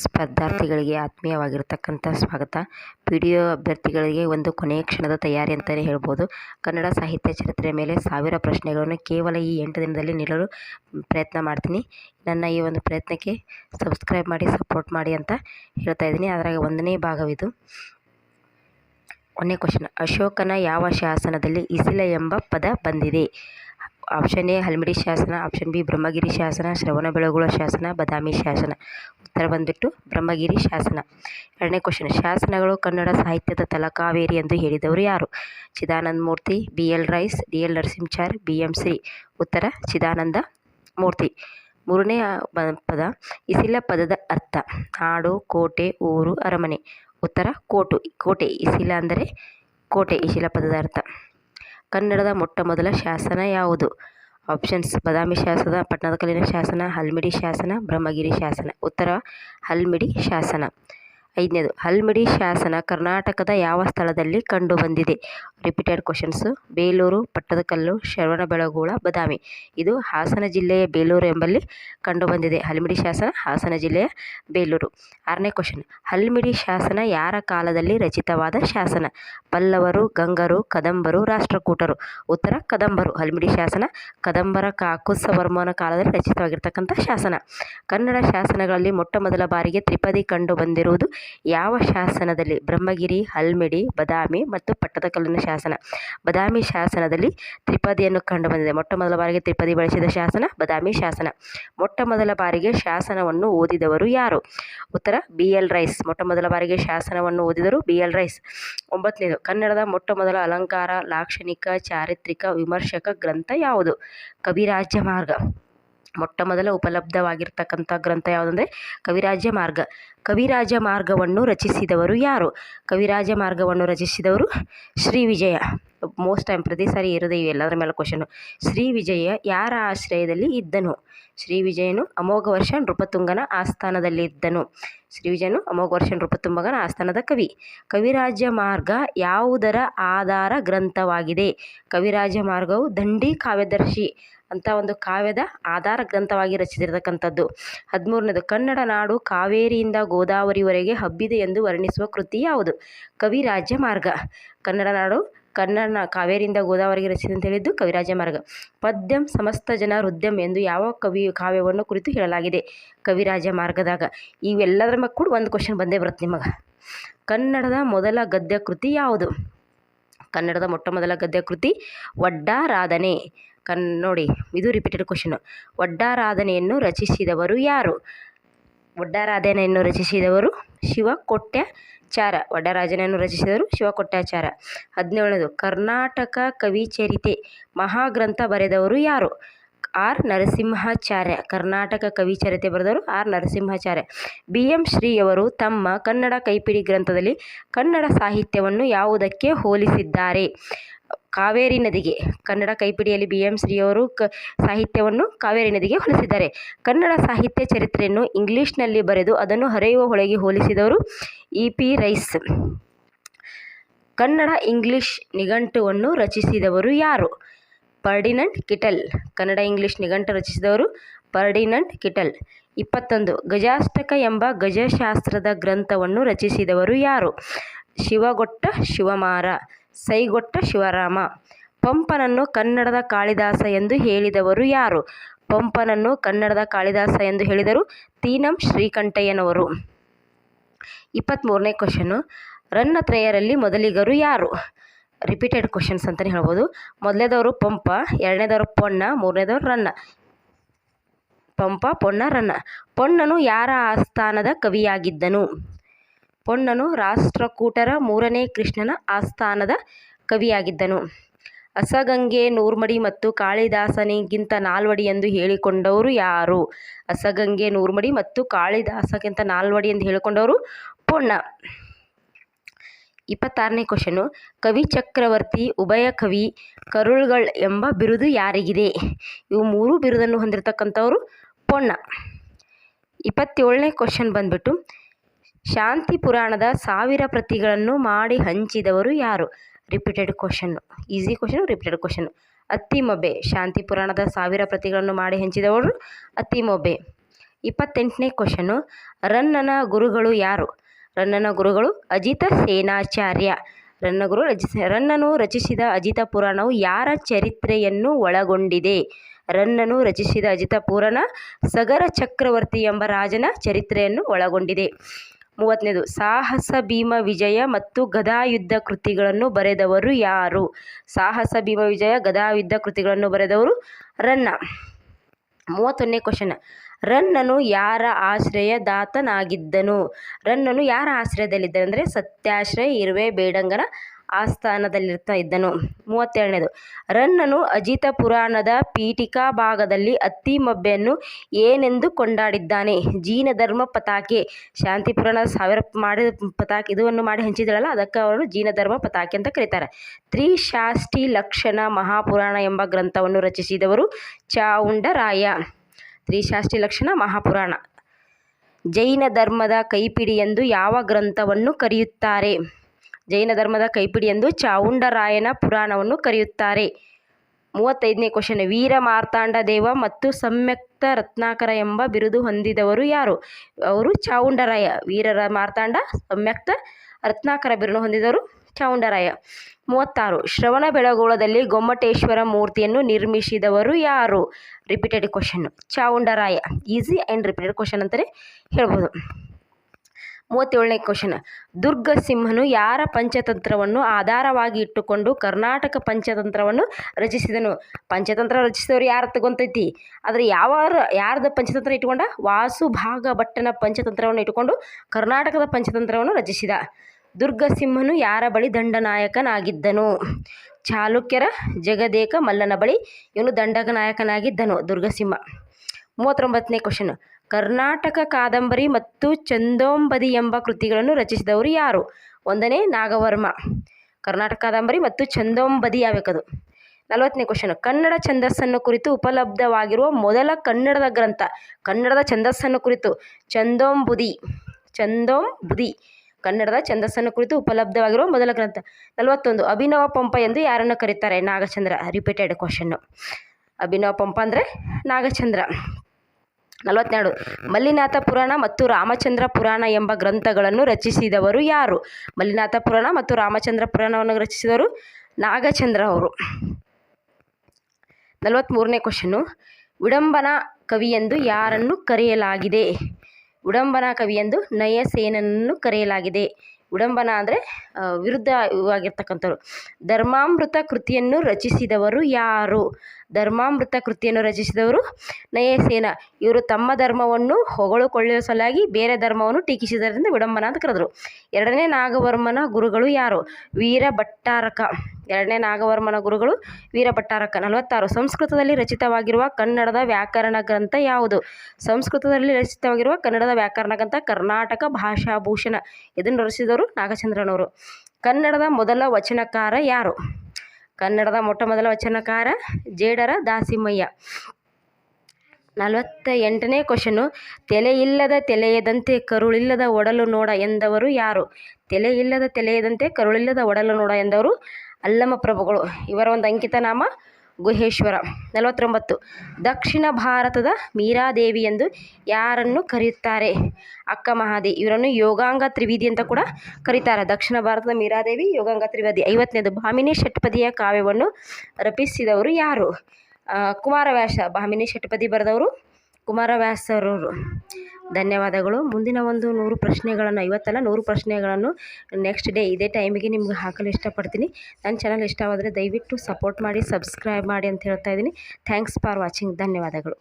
ಸ್ಪರ್ಧಾರ್ಥಿಗಳಿಗೆ ಆತ್ಮೀಯವಾಗಿರತಕ್ಕಂಥ ಸ್ವಾಗತ. P D O ಅಭ್ಯರ್ಥಿಗಳಿಗೆ ಒಂದು ಕೊನೆಯ ಕ್ಷಣದ ತಯಾರಿ ಅಂತಲೇ ಹೇಳ್ಬೋದು. ಕನ್ನಡ ಸಾಹಿತ್ಯ ಚರಿತ್ರೆಯ ಮೇಲೆ ಸಾವಿರ ಪ್ರಶ್ನೆಗಳನ್ನು ಕೇವಲ ಈ ಎಂಟು ದಿನದಲ್ಲಿ ನೀಡಲು ಪ್ರಯತ್ನ ಮಾಡ್ತೀನಿ. ನನ್ನ ಈ ಒಂದು ಪ್ರಯತ್ನಕ್ಕೆ ಸಬ್ಸ್ಕ್ರೈಬ್ ಮಾಡಿ, ಸಪೋರ್ಟ್ ಮಾಡಿ ಅಂತ ಹೇಳ್ತಾ ಇದ್ದೀನಿ. ಅದರಾಗ ಒಂದನೇ ಭಾಗವಿದು. ಒಂದನೇ ಕ್ವಶನ್. ಅಶೋಕನ ಯಾವ ಶಾಸನದಲ್ಲಿ ಇಸಿಲ ಎಂಬ ಪದ ಬಂದಿದೆ? ಆಪ್ಷನ್ ಎ, ಹಲ್ಮಿಡಿ ಶಾಸನ. ಆಪ್ಷನ್ ಬಿ, ಬ್ರಹ್ಮಗಿರಿ ಶಾಸನ. ಶ್ರವಣಬೆಳಗೊಳ ಶಾಸನ. ಬದಾಮಿ ಶಾಸನ. ಉತ್ತರ ಬಂದ್ಬಿಟ್ಟು ಬ್ರಹ್ಮಗಿರಿ ಶಾಸನ. ಎರಡನೇ ಕ್ವಶನ್ ಶಾಸನಗಳು ಕನ್ನಡ ಸಾಹಿತ್ಯದ ತಲಕಾವೇರಿ ಎಂದು ಹೇಳಿದವರು ಯಾರು? Chidananda Murthy B L Rice D L Narasimhachar B M Shri. ಉತ್ತರ, ಚಿದಾನಂದ ಮೂರ್ತಿ. ಮೂರನೇ ಪದ, ಇಸಿಲ ಪದದ ಅರ್ಥ. ನಾಡು ಕೋಟೆ, ಊರು, ಅರಮನೆ. ಉತ್ತರ, ಕೋಟು. ಕೋಟೆ, ಇಸಿಲ ಅಂದರೆ ಕೋಟೆ, ಇಸಿಲ ಪದದ ಅರ್ಥ. ಕನ್ನಡದ ಮೊಟ್ಟ ಮೊದಲ ಶಾಸನ ಯಾವುದು? ಆಪ್ಷನ್ಸ್ ಬದಾಮಿ ಶಾಸನ ಪಟ್ಟದಕಲ್ಲಿನ ಶಾಸನ ಹಲ್ಮಿಡಿ ಶಾಸನ ಬ್ರಹ್ಮಗಿರಿ ಶಾಸನ ಉತ್ತರ ಹಲ್ಮಿಡಿ ಶಾಸನ ಐದನೇದು, ಹಲ್ಮಿಡಿ ಶಾಸನ ಕರ್ನಾಟಕದ ಯಾವ ಸ್ಥಳದಲ್ಲಿ ಕಂಡುಬಂದಿದೆ? Repeated questions Belur, Pattadakal, Shravanabelagola, Badami. ಇದು ಹಾಸನ ಜಿಲ್ಲೆಯ ಬೇಲೂರು ಎಂಬಲ್ಲಿ ಕಂಡುಬಂದಿದೆ. ಹಲ್ಮಿಡಿ ಶಾಸನ, ಹಾಸನ ಜಿಲ್ಲೆಯ ಬೇಲೂರು. ಆರನೇ ಕ್ವಶನ್ ಹಲ್ಮಿಡಿ ಶಾಸನ ಯಾರ ಕಾಲದಲ್ಲಿ ರಚಿತವಾದ ಶಾಸನ? ಪಲ್ಲವರು, ಗಂಗರು, ಕದಂಬರು, ರಾಷ್ಟ್ರಕೂಟರು. ಉತ್ತರ, ಕದಂಬರು. ಹಲ್ಮಿಡಿ ಶಾಸನ, ಕದಂಬರ ಕಾಕುತ್ಸವರ್ಮನ ಕಾಲದಲ್ಲಿ ರಚಿತವಾಗಿರ್ತಕ್ಕಂಥ ಶಾಸನ. ಕನ್ನಡ ಶಾಸನಗಳಲ್ಲಿ ಮೊಟ್ಟ ಮೊದಲ ಬಾರಿಗೆ ತ್ರಿಪದಿ ಕಂಡು ಬಂದಿರುವುದು ಯಾವ ಶಾಸನದಲ್ಲಿ ಬ್ರಹ್ಮಗಿರಿ, ಹಲ್ಮಿಡಿ, ಬದಾಮಿ ಮತ್ತು ಪಟ್ಟದಕಲ್ಲಿನ ಶಾಸನ? ಬದಾಮಿ ಶಾಸನದಲ್ಲಿ ತ್ರಿಪದಿಯನ್ನು ಕಂಡುಬಂದಿದೆ. ಮೊಟ್ಟ ಮೊದಲ ಬಾರಿಗೆ ತ್ರಿಪದಿ ಬಳಸಿದ ಶಾಸನ ಬದಾಮಿ ಶಾಸನ. ಮೊಟ್ಟ ಮೊದಲ ಬಾರಿಗೆ ಶಾಸನವನ್ನು ಓದಿದವರು ಯಾರು? ಉತ್ತರ, ಬಿ ಎಲ್ ರೈಸ್. ಮೊಟ್ಟ ಮೊದಲ ಬಾರಿಗೆ ಶಾಸನವನ್ನು ಓದಿದರು ಬಿ ಎಲ್ ರೈಸ್. ಒಂಬತ್ತನೇದು, ಕನ್ನಡದ ಮೊಟ್ಟ ಮೊದಲ ಅಲಂಕಾರ, ಲಾಕ್ಷಣಿಕ, ಚಾರಿತ್ರಿಕ, ವಿಮರ್ಶಕ ಗ್ರಂಥ ಯಾವುದು? ಕವಿರಾಜ್ಯ ಮಾರ್ಗ. ಮೊಟ್ಟ ಮೊದಲ ಉಪಲಬ್ಧವಾಗಿರ್ತಕ್ಕಂಥ ಗ್ರಂಥ ಯಾವುದಂದರೆ ಕವಿರಾಜ್ಯ ಮಾರ್ಗ. ಕವಿರಾಜ ಮಾರ್ಗವನ್ನು ರಚಿಸಿದವರು ಯಾರು? ಕವಿರಾಜ ಮಾರ್ಗವನ್ನು ರಚಿಸಿದವರು ಶ್ರೀ ವಿಜಯ. ಮೋಸ್ಟ್ ಟೈಮ್ ಪ್ರತಿ ಸಾರಿ ಇರೋದೇ ಎಲ್ಲದರ ಮೇಲೆ ಕ್ವಶನು ಶ್ರೀ ವಿಜಯ ಯಾರ ಆಶ್ರಯದಲ್ಲಿ ಇದ್ದನು? ಶ್ರೀ ವಿಜಯನು ಅಮೋಘ ವರ್ಷ ನೃಪತುಂಗನ ಆಸ್ಥಾನದಲ್ಲಿ ಇದ್ದನು. ಶ್ರೀ ವಿಜಯನು ಅಮೋಘ ವರ್ಷ ನೃಪತುಂಗನ ಆಸ್ಥಾನದ ಕವಿ. ಕವಿರಾಜ್ಯ ಮಾರ್ಗ ಯಾವುದರ ಆಧಾರ ಗ್ರಂಥವಾಗಿದೆ? ಕವಿರಾಜ ಮಾರ್ಗವು ದಂಡಿ ಕಾವ್ಯದರ್ಶಿ ಅಂತ ಒಂದು ಕಾವ್ಯದ ಆಧಾರ ಗ್ರಂಥವಾಗಿ ರಚಿಸಿರತಕ್ಕಂಥದ್ದು. ಹದಿಮೂರನೇದು, ಕನ್ನಡ ನಾಡು ಕಾವೇರಿಯಿಂದ ಗೋದಾವರಿವರೆಗೆ ಹಬ್ಬಿದೆ ಎಂದು ವರ್ಣಿಸುವ ಕೃತಿ ಯಾವುದು? ಕವಿರಾಜ್ಯ ಮಾರ್ಗ ಕನ್ನಡ ನಾಡು ಕನ್ನಡ ಕಾವೇರಿಯಿಂದ ಗೋದಾವರಿಗೆ ರಚಿಸಿದೆ ಅಂತ ಹೇಳಿದ್ದು ಕವಿರಾಜ ಮಾರ್ಗ ಪದ್ಯಂ ಸಮಸ್ತ ಜನ ಹೃದ್ಯಂ ಎಂದು ಯಾವ ಕವಿ ಕಾವ್ಯವನ್ನು ಕುರಿತು ಹೇಳಲಾಗಿದೆ? ಕವಿರಾಜ ಮಾರ್ಗದಾಗ ಇವೆಲ್ಲದರ ಮಕ್ಕಳು ಒಂದು ಕ್ವಶನ್ ಬಂದೇ ಬರುತ್ತೆ ನಿಮಗೆ. ಕನ್ನಡದ ಮೊದಲ ಗದ್ಯ ಕೃತಿ ಯಾವುದು? ಕನ್ನಡದ ಮೊಟ್ಟ ಮೊದಲ ಗದ್ಯ ಕೃತಿ ಒಡ್ಡಾರಾಧನೆ ಕನ್ ನೋಡಿ, ಇದು ರಿಪೀಟೆಡ್ ಕ್ವಶನ್ ಒಡ್ಡಾರಾಧನೆಯನ್ನು ರಚಿಸಿದವರು ಯಾರು? ಒಡ್ಡಾರಾಧನೆಯನ್ನು ರಚಿಸಿದವರು ಶಿವ ಕೊಟ್ಯಾಚಾರ ಒಡ್ಡರಾಜನೆಯನ್ನು ರಚಿಸಿದವರು ಶಿವ ಕೊಟ್ಯಾಚಾರ ಹದಿನೇಳನೇದು, ಕರ್ನಾಟಕ ಕವಿಚರಿತೆ ಮಹಾಗ್ರಂಥ ಬರೆದವರು ಯಾರು? ಆರ್ ನರಸಿಂಹಾಚಾರ್ಯ, ಕರ್ನಾಟಕ ಕವಿ ಚರಿತ್ರೆ ಬರೆದವರು ಆರ್ ನರಸಿಂಹಾಚಾರ್ಯ. ಬಿ ಎಂ ಶ್ರೀಯವರು ತಮ್ಮ ಕನ್ನಡ ಕೈಪಿಡಿ ಗ್ರಂಥದಲ್ಲಿ ಕನ್ನಡ ಸಾಹಿತ್ಯವನ್ನು ಯಾವುದಕ್ಕೆ ಹೋಲಿಸಿದ್ದಾರೆ? ಕಾವೇರಿ ನದಿಗೆ ಕನ್ನಡ ಕೈಪಿಡಿಯಲ್ಲಿ ಬಿ ಎಂ ಶ್ರೀಯವರು ಕ ಸಾಹಿತ್ಯವನ್ನು ಕಾವೇರಿ ನದಿಗೆ ಹೋಲಿಸಿದ್ದಾರೆ. ಕನ್ನಡ ಸಾಹಿತ್ಯ ಚರಿತ್ರೆಯನ್ನು ಇಂಗ್ಲೀಷ್ನಲ್ಲಿ ಬರೆದು ಅದನ್ನು ಹರೆಯುವ ಹೊಳೆಗೆ ಹೋಲಿಸಿದವರು E P Rice. Kannada English ನಿಘಂಟುವನ್ನು ರಚಿಸಿದವರು ಯಾರು? ಫರ್ಡಿನಂಡ್ ಕಿಟಲ್. ಕನ್ನಡ, ಇಂಗ್ಲಿಷ್ ನಿಘಂಟು ರಚಿಸಿದವರು ಪರ್ಡಿನಂಟ್ ಕಿಟಲ್. ಇಪ್ಪತ್ತೊಂದು, ಗಜಾಷ್ಟಕ ಎಂಬ ಗಜಶಾಸ್ತ್ರದ ಗ್ರಂಥವನ್ನು ರಚಿಸಿದವರು ಯಾರು? ಶಿವಗೊಟ್ಟ ಶಿವಮಾರ, ಸೈಗೊಟ್ಟ ಶಿವರಾಮ. ಪಂಪನನ್ನು ಕನ್ನಡದ ಕಾಳಿದಾಸ ಎಂದು ಹೇಳಿದವರು ಯಾರು? ಪಂಪನನ್ನು ಕನ್ನಡದ ಕಾಳಿದಾಸ ಎಂದು ಹೇಳಿದರು ತೀನಂ ಶ್ರೀಕಂಠಯ್ಯನವರು. ಇಪ್ಪತ್ತ್ಮೂರನೇ ಕ್ವಶನು, ರನ್ನತ್ರಯರಲ್ಲಿ ಮೊದಲಿಗರು ಯಾರು? ರಿಪೀಟೆಡ್ ಕ್ವಶನ್ಸ್ ಅಂತಲೇ ಹೇಳ್ಬೋದು. ಮೊದಲನೇದವರು ಪಂಪ, ಎರಡನೇದವರು ಪೊನ್ನ ಮೂರನೇದವರು ರನ್ನ. ಪಂಪ ಪೊನ್ನ ರನ್ನ. ಪೊನ್ನನು ಯಾರ ಆಸ್ಥಾನದ ಕವಿಯಾಗಿದ್ದನು? ಪೊನ್ನನು ರಾಷ್ಟ್ರಕೂಟರ ಮೂರನೇ ಕೃಷ್ಣನ ಆಸ್ಥಾನದ ಕವಿಯಾಗಿದ್ದನು. ಅಸಗಂಗೆ, ನೂರ್ಮಡಿ ಮತ್ತು ಕಾಳಿದಾಸನಿಗಿಂತ ನಾಲ್ವಡಿ ಎಂದು ಹೇಳಿಕೊಂಡವರು ಯಾರು? ಅಸಗಂಗೆ, ನೂರ್ಮಡಿ ಮತ್ತು ಕಾಳಿದಾಸಕ್ಕಿಂತ ನಾಲ್ವಡಿ ಎಂದು ಹೇಳಿಕೊಂಡವರು ಪೊನ್ನ ಇಪ್ಪತ್ತಾರನೇ ಕ್ವಶನು, ಕವಿ ಚಕ್ರವರ್ತಿ, ಉಭಯ ಕವಿ ಕರುಳ್ಗಳ್ ಎಂಬ ಬಿರುದು ಯಾರಿಗಿದೆ? ಇವು ಮೂರು ಬಿರುದನ್ನು ಹೊಂದಿರತಕ್ಕಂಥವರು ಪೊನ್ನ. ಇಪ್ಪತ್ತೇಳನೇ ಕ್ವಶನ್ ಬಂದ್ಬಿಟ್ಟು, ಶಾಂತಿ ಪುರಾಣದ ಸಾವಿರ ಪ್ರತಿಗಳನ್ನು ಮಾಡಿ ಹಂಚಿದವರು ಯಾರು? Repeated question, easy question, repeated question. Attimabbe Shanti ಪುರಾಣದ ಸಾವಿರ ಪ್ರತಿಗಳನ್ನು ಮಾಡಿ ಹಂಚಿದವರು ಅತ್ತಿಮೊಬ್ಬೆ ಇಪ್ಪತ್ತೆಂಟನೇ ಕ್ವಶನು, ರನ್ನನ ಗುರುಗಳು ಯಾರು? ರನ್ನನ ಗುರುಗಳು ಅಜಿತ ಸೇನಾಚಾರ್ಯ. ರನ್ನ ಗುರು ರಚಿಸ ರನ್ನನು ರಚಿಸಿದ ಅಜಿತ ಪುರಾಣವು ಯಾರ ಚರಿತ್ರೆಯನ್ನು ಒಳಗೊಂಡಿದೆ? ರನ್ನನು ರಚಿಸಿದ ಅಜಿತ ಪುರಾಣ ಸಗರ ಚಕ್ರವರ್ತಿ ಎಂಬ ರಾಜನ ಚರಿತ್ರೆಯನ್ನು ಒಳಗೊಂಡಿದೆ. ಮೂವತ್ತನೇದು, ಸಾಹಸ ಭೀಮ ವಿಜಯ ಮತ್ತು ಗದಾಯುದ್ಧ ಕೃತಿಗಳನ್ನು ಬರೆದವರು ಯಾರು? ಸಾಹಸ ಭೀಮ ವಿಜಯ, ಗದಾಯುದ್ಧ ಕೃತಿಗಳನ್ನು ಬರೆದವರು ರನ್ನ. ಮೂವತ್ತೊಂದನೇ ಕ್ವಶನ್ ರನ್ನನು ಯಾರ ಆಶ್ರಯದಾತನಾಗಿದ್ದನು? ರನ್ನನು ಯಾರ ಆಶ್ರಯದಲ್ಲಿದ್ದನು? ಅಂದರೆ ಸತ್ಯಾಶ್ರಯ ಇರುವೆ ಬೇಡಂಗನ ಆಸ್ಥಾನದಲ್ಲಿರ್ತಾ ಇದ್ದನು. ಮೂವತ್ತೆರಡನೇದು ರನ್ನನು ಅಜಿತ ಪುರಾಣದ ಪೀಠಿಕಾ ಭಾಗದಲ್ಲಿ ಅತ್ತಿ ಮಬ್ಬೆಯನ್ನು ಏನೆಂದು ಕೊಂಡಾಡಿದ್ದಾನೆ? ಜೀನ ಧರ್ಮ ಪತಾಕೆ. ಶಾಂತಿ ಪುರಾಣ ಸಾವಿರ ಮಾಡಿದ ಪತಾಕೆ ಇದನ್ನು ಮಾಡಿ ಹಂಚಿದಳಲ್ಲ, ಅದಕ್ಕೆ ಅವರು ಜೀನ ಧರ್ಮ ಪತಾಕೆ ಅಂತ ಕರೀತಾರೆ. ತ್ರಿಶಾಷ್ಟಿ ಲಕ್ಷಣ ಮಹಾಪುರಾಣ ಎಂಬ ಗ್ರಂಥವನ್ನು ರಚಿಸಿದವರು ಚಾವುಂಡರಾಯ. ತ್ರಿಶಾಷ್ಟಿ ಲಕ್ಷಣ ಮಹಾಪುರಾಣ. ಜೈನ ಧರ್ಮದ ಕೈಪಿಡಿ ಎಂದು ಯಾವ ಗ್ರಂಥವನ್ನು ಕರೆಯುತ್ತಾರೆ? ಜೈನ ಧರ್ಮದ ಕೈಪಿಡಿ ಎಂದು ಚಾವುಂಡರಾಯನ ಪುರಾಣವನ್ನು ಕರೆಯುತ್ತಾರೆ. ಮೂವತ್ತೈದನೇ ಕ್ವಶನ್ ವೀರ ಮಾರ್ತಾಂಡ ದೇವ ಮತ್ತು ಸಂಯುಕ್ತ ರತ್ನಾಕರ ಎಂಬ ಬಿರುದು ಹೊಂದಿದವರು ಯಾರು? ಅವರು ಚಾವುಂಡರಾಯ, ವೀರರ ಮಾರ್ತಾಂಡ, ಸಂಯುಕ್ತ ರತ್ನಾಕರ ಬಿರುದು ಹೊಂದಿದವರು. ಚಾವುಂಡರಾಯ ಮೂವತ್ತಾರು, ಶ್ರವಣ ಬೆಳಗೋಳದಲ್ಲಿ ಗೊಮ್ಮಟೇಶ್ವರ ಮೂರ್ತಿಯನ್ನು ನಿರ್ಮಿಸಿದವರು ಯಾರು? Repeated question Chavundaraya easy and repeated question ಅಂತಲೇ ಹೇಳ್ಬೋದು. ಮೂವತ್ತೇಳನೇ ಕ್ವಶನ್ ದುರ್ಗ ಸಿಂಹನು ಯಾರ ಪಂಚತಂತ್ರವನ್ನು ಆಧಾರವಾಗಿ ಇಟ್ಟುಕೊಂಡು ಕರ್ನಾಟಕ ಪಂಚತಂತ್ರವನ್ನು ರಚಿಸಿದನು? ಪಂಚತಂತ್ರ ರಚಿಸಿದವರು ಯಾರು ತಗೊಂತೈತಿ ಆದರೆ ಯಾವ ಯಾರದ ಪಂಚತಂತ್ರ ಇಟ್ಟುಕೊಂಡ? ವಾಸುಭಾಗ ಭಟ್ಟನ ಪಂಚತಂತ್ರವನ್ನು ಇಟ್ಟುಕೊಂಡು ಕರ್ನಾಟಕದ ಪಂಚತಂತ್ರವನ್ನು ರಚಿಸಿದ. ದುರ್ಗ ಸಿಂಹನು ಯಾರ ಬಳಿ ದಂಡನಾಯಕನಾಗಿದ್ದನು? ಚಾಲುಕ್ಯರ ಜಗದೇಕ ಮಲ್ಲನ ಬಳಿ ಇವನು ದಂಡನಾಯಕನಾಗಿದ್ದನು, ದುರ್ಗಸಿಂಹ. ಮೂವತ್ತೊಂಬತ್ತನೇ ಕ್ವಶನ್ ಕರ್ನಾಟಕ ಕಾದಂಬರಿ ಮತ್ತು ಚಂದೋಂಬದಿ ಎಂಬ ಕೃತಿಗಳನ್ನು ರಚಿಸಿದವರು ಯಾರು? ಒಂದನೇ ನಾಗವರ್ಮ. ಕರ್ನಾಟಕ ಕಾದಂಬರಿ ಮತ್ತು ಚಂದೋಂಬದಿ ಯಾವ್ಯಾಕದು? ನಲವತ್ತನೇ ಕ್ವಶನ್ ಕನ್ನಡ ಛಂದಸ್ಸನ್ನು ಕುರಿತು ಉಪಲಬ್ಧವಾಗಿರುವ ಮೊದಲ ಕನ್ನಡದ ಗ್ರಂಥ. ಕನ್ನಡದ ಛಂದಸ್ಸನ್ನು ಕುರಿತು ಚಂದೋಂಬುದಿ. ಚಂದೋಂಬುದಿ. ಕನ್ನಡದ ಛಂದಸ್ಸನ್ನು ಕುರಿತು ಉಪಲಬ್ಧವಾಗಿರುವ ಮೊದಲ ಗ್ರಂಥ. ನಲವತ್ತೊಂದು, ಅಭಿನವ ಪಂಪ ಎಂದು ಯಾರನ್ನು ಕರೀತಾರೆ? ನಾಗಚಂದ್ರ ರಿಪೀಟೆಡ್ ಕ್ವಶನ್ನು ಅಭಿನವ ಪಂಪ ಅಂದರೆ ನಾಗಚಂದ್ರ. ನಲವತ್ತೆರಡು ಮಲ್ಲಿನಾಥ ಪುರಾಣ ಮತ್ತು ರಾಮಚಂದ್ರ ಪುರಾಣ ಎಂಬ ಗ್ರಂಥಗಳನ್ನು ರಚಿಸಿದವರು ಯಾರು? ಮಲ್ಲಿನಾಥ ಪುರಾಣ ಮತ್ತು ರಾಮಚಂದ್ರ ಪುರಾಣವನ್ನು ರಚಿಸಿದವರು ನಾಗಚಂದ್ರ ಅವರು. ನಲವತ್ತ್ಮೂರನೇ ಕ್ವಶನ್ನು ವಿಡಂಬನಾ ಕವಿ ಎಂದು ಯಾರನ್ನು ಕರೆಯಲಾಗಿದೆ? ವಿಡಂಬನಾ ಕವಿ ಎಂದು ನಯಸೇನನನ್ನು ಕರೆಯಲಾಗಿದೆ. ಉಡಂಬನ ಅಂದರೆ ವಿರುದ್ಧವಾಗಿರ್ತಕ್ಕಂಥವ್ರು. ಧರ್ಮಾಮೃತ ಕೃತಿಯನ್ನು ರಚಿಸಿದವರು ಯಾರು? ಧರ್ಮಾಮೃತ ಕೃತಿಯನ್ನು ರಚಿಸಿದವರು ನಯಸೇನ. ಇವರು ತಮ್ಮ ಧರ್ಮವನ್ನು ಹೊಗಳಿಕೊಳ್ಳುವ ಸಲುವಾಗಿ ಬೇರೆ ಧರ್ಮವನ್ನು ಟೀಕಿಸಿದರಿಂದ ವಿಡಂಬನ ಅಂತ ಕರೆದರು. ಎರಡನೇ ನಾಗವರ್ಮನ ಗುರುಗಳು ಯಾರು? ವೀರ ಭಟ್ಟಾರಕ ಎರಡನೇ ನಾಗವರ್ಮನ ಗುರುಗಳು ವೀರಭಟ್ಟಾರಕ ನಲವತ್ತಾರು. ಸಂಸ್ಕೃತದಲ್ಲಿ ರಚಿತವಾಗಿರುವ ಕನ್ನಡದ ವ್ಯಾಕರಣ ಗ್ರಂಥ ಯಾವುದು? ಸಂಸ್ಕೃತದಲ್ಲಿ ರಚಿತವಾಗಿರುವ ಕನ್ನಡದ ವ್ಯಾಕರಣ ಗ್ರಂಥ ಕರ್ನಾಟಕ ಭಾಷಾಭೂಷಣ. ಇದನ್ನು ರಚಿಸಿದವರು ನಾಗಚಂದ್ರನವರು. ಕನ್ನಡದ ಮೊದಲ ವಚನಕಾರ ಯಾರು? ಕನ್ನಡದ ಮೊಟ್ಟ ಮೊದಲ ವಚನಕಾರ ಜೇಡರ ದಾಸಿಮಯ್ಯ. ನಲವತ್ತ ಎಂಟನೇ ಕ್ವಶನು. ತೆಲೆಯಿಲ್ಲದ ತೆಲೆಯದಂತೆ ಕರುಳಿಲ್ಲದ ಒಡಲು ನೋಡ ಎಂದವರು ಯಾರು? ತೆಲೆಯಿಲ್ಲದ ತೆಲೆಯದಂತೆ ಕರುಳಿಲ್ಲದ ಒಡಲು ನೋಡ ಎಂದವರು ಅಲ್ಲಮ ಪ್ರಭುಗಳು, ಇವರ ಒಂದು ಅಂಕಿತ ನಾಮ ಗುಹೇಶ್ವರ. ನಲವತ್ತೊಂಬತ್ತು. ದಕ್ಷಿಣ ಭಾರತದ ಮೀರಾದೇವಿ ಎಂದು ಯಾರನ್ನು ಕರೆಯುತ್ತಾರೆ? ಅಕ್ಕ ಮಹಾದೇವಿ, ಇವರನ್ನು ಯೋಗಾಂಗ ತ್ರಿವೇದಿ ಅಂತ ಕೂಡ ಕರೀತಾರೆ. ದಕ್ಷಿಣ ಭಾರತದ ಮೀರಾದೇವಿ, ಯೋಗಾಂಗ ತ್ರಿವೇದಿ ಐವತ್ತನೇದು, ಭಾಮಿನಿ ಷಟ್ಪದಿಯ ಕಾವ್ಯವನ್ನು ರಚಿಸಿದವರು ಯಾರು? ಕುಮಾರವ್ಯಾಸ, ಭಾಮಿನಿ ಷಟ್ಪದಿ ಬರೆದವರು ಕುಮಾರವ್ಯಾಸರವರು. ಧನ್ಯವಾದಗಳು. ಮುಂದಿನ ಒಂದು ನೂರು ಪ್ರಶ್ನೆಗಳನ್ನು ಐವತ್ತಲ್ಲ ನೂರು ಪ್ರಶ್ನೆಗಳನ್ನು ನೆಕ್ಸ್ಟ್ ಡೇ ಇದೇ ಟೈಮಿಗೆ ನಿಮ್ಗೆ ಹಾಕಲು ಇಷ್ಟಪಡ್ತೀನಿ. ನನ್ನ ಚಾನಲ್ ಇಷ್ಟವಾದರೆ ದಯವಿಟ್ಟು ಸಪೋರ್ಟ್ ಮಾಡಿ ಸಬ್ಸ್ಕ್ರೈಬ್ ಮಾಡಿ ಅಂತ ಹೇಳ್ತಾ ಇದ್ದೀನಿ. ಥ್ಯಾಂಕ್ಸ್ ಫಾರ್ ವಾಚಿಂಗ್ ಧನ್ಯವಾದಗಳು.